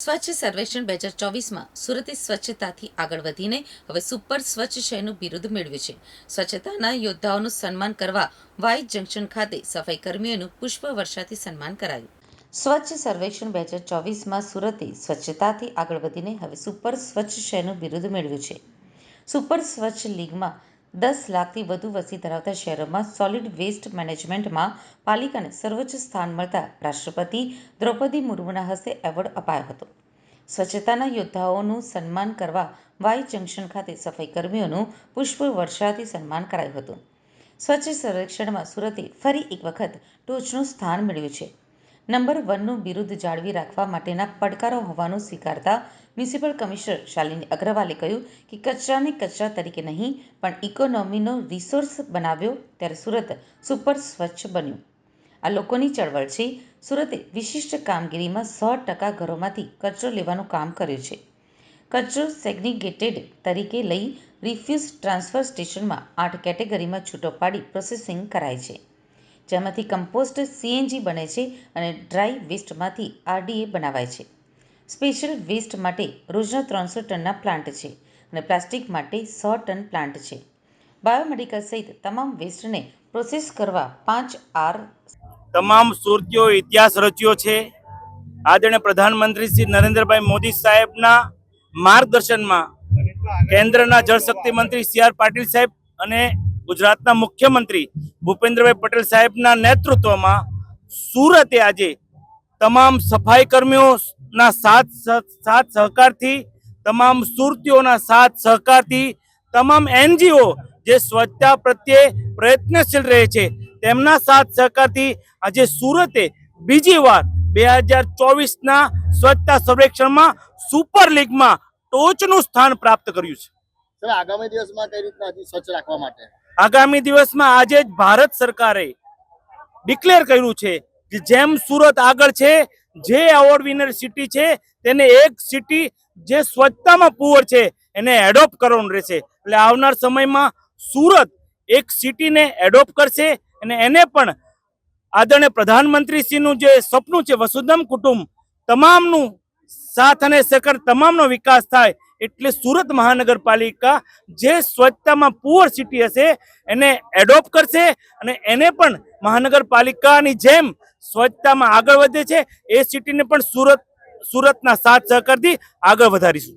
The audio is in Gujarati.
સ્વચ્છ સર્વેક્ષણ બે હજાર ચોવીસમાં સુરતે સ્વચ્છતાથી આગળ વધીને હવે સુપર સ્વચ્છ શહેરનું બિરુદ મેળવ્યું છે. સ્વચ્છતાના યોદ્ધાઓનું સન્માન કરવા વાઈ જંકશન ખાતે સફાઈ કર્મીઓનું પુષ્પ વર્ષાથી સન્માન કરાયું. સ્વચ્છ સર્વેક્ષણ બે હજાર ચોવીસમાં સુરતે સ્વચ્છતાથી આગળ વધીને હવે સુપર સ્વચ્છ શહેરનું બિરુદ મેળવ્યું છે. સુપર સ્વચ્છ લીગમાં દસ લાખથી વધુ વસ્તી ધરાવતા શહેરોમાં સોલિડ વેસ્ટ મેનેજમેન્ટમાં પાલિકાને સર્વોચ્ચ સ્થાન મળતા રાષ્ટ્રપતિ દ્રૌપદી મુર્મુના હસ્તે એવોર્ડ અપાયો હતો. સ્વચ્છતાના યોદ્ધાઓનું સન્માન કરવા વાઈ જંકશન ખાતે સફાઈ કર્મીઓનું પુષ્પ વર્ષાથી સન્માન કરાયું હતું. સ્વચ્છ સર્વેક્ષણમાં સુરતે ફરી એક વખત ટોચનું સ્થાન મેળવ્યું છે. નંબર વનનું બિરુદ જાળવી રાખવા માટેના પડકારો હોવાનું સ્વીકારતા મ્યુનિસિપલ કમિશનર શાલિની અગ્રવાલે કહ્યું કે કચરાને કચરા તરીકે નહીં, પણ ઇકોનોમીનો રિસોર્સ બનાવ્યો ત્યારે સુરત સુપર સ્વચ્છ બન્યું. આ લોકોની ચળવળ છે. સુરતે વિશિષ્ટ કામગીરીમાં સો ટકા ઘરોમાંથી કચરો લેવાનું કામ કર્યું છે. કચરો સેગ્નિગેટેડ તરીકે લઈ રિફ્યુઝ ટ્રાન્સફર સ્ટેશનમાં આઠ કેટેગરીમાં છૂટો પાડી પ્રોસેસિંગ કરાય છે. જેમાંથી કમ્પોસ્ટ સીએનજી બને છે અને ડ્રાય વેસ્ટમાંથી આરડીએ બનાવાય છે. સ્પેશિયલ વેસ્ટ માટે રોજના ત્રણસો ટનના પ્લાન્ટ છે અને પ્લાસ્ટિક માટે સો ટન પ્લાન્ટ છે. બાયોમેડિકલ સહિત તમામ વેસ્ટને પ્રોસેસ કરવા પાંચ આર તમામ સુરતીઓ ઇતિહાસ રચ્યો છે. આદરણીય પ્રધાનમંત્રી શ્રી નરેન્દ્રભાઈ મોદી સાહેબના માર્ગદર્શનમાં કેન્દ્રના જળશક્તિ મંત્રી સી આર પાટીલ સાહેબ અને ગુજરાતના મુખ્યમંત્રી ભૂપેન્દ્રભાઈ પટેલ સાહેબના નેતૃત્વમાં સુરતે આજે તમામ સફાઈ કર્મીઓના સાથ સાથ સહકારથી તમામ સુરતીઓના સાથ સહકારથી તમામ એનજીઓ જે સ્વચ્છતા પ્રત્યે પ્રયત્નશીલ રહે છે તેમના સાથ સહકારથી આજે સુરતે બીજી વાર બે હજાર ચોવીસના સ્વચ્છતા સર્વેક્ષણમાં સુપર લીગમાં ટોચનું સ્થાન પ્રાપ્ત કર્યું છે. આગામી દિવસમાં કઈ રીતના સ્વચ્છ રાખવા માટે? આગામી દિવસમાં આજે જ ભારત સરકારે ડિક્લેર કર્યું છે જેમ સુરત આગળ છે, જે એવોર્ડ વિનર સિટી છે, તેને એક સિટી જે સ્વચ્છતામાં પુઅર છે, એને એડોપ્ટ કરવાનું રહેશે. એટલે આવનાર સમયમાં સુરત એક સિટીને એડોપ્ટ કરશે અને એને પણ આદરણીય પ્રધાનમંત્રીશ્રીનું જે સપનું છે, વસુધમ કુટુંબ, તમામનું સાથ અને સહકાર, તમામનો વિકાસ થાય એટલે સુરત મહાનગરપાલિકા જે સ્વચ્છતામાં પુઅર સિટી હશે, એને એડોપ્ટ કરશે અને એને પણ મહાનગરપાલિકાની જેમ સ્વચ્છતામાં આગળ વધે છે. એ સિટીને પણ સુરત સુરતના સાથ સહકારથી આગળ વધારીશું.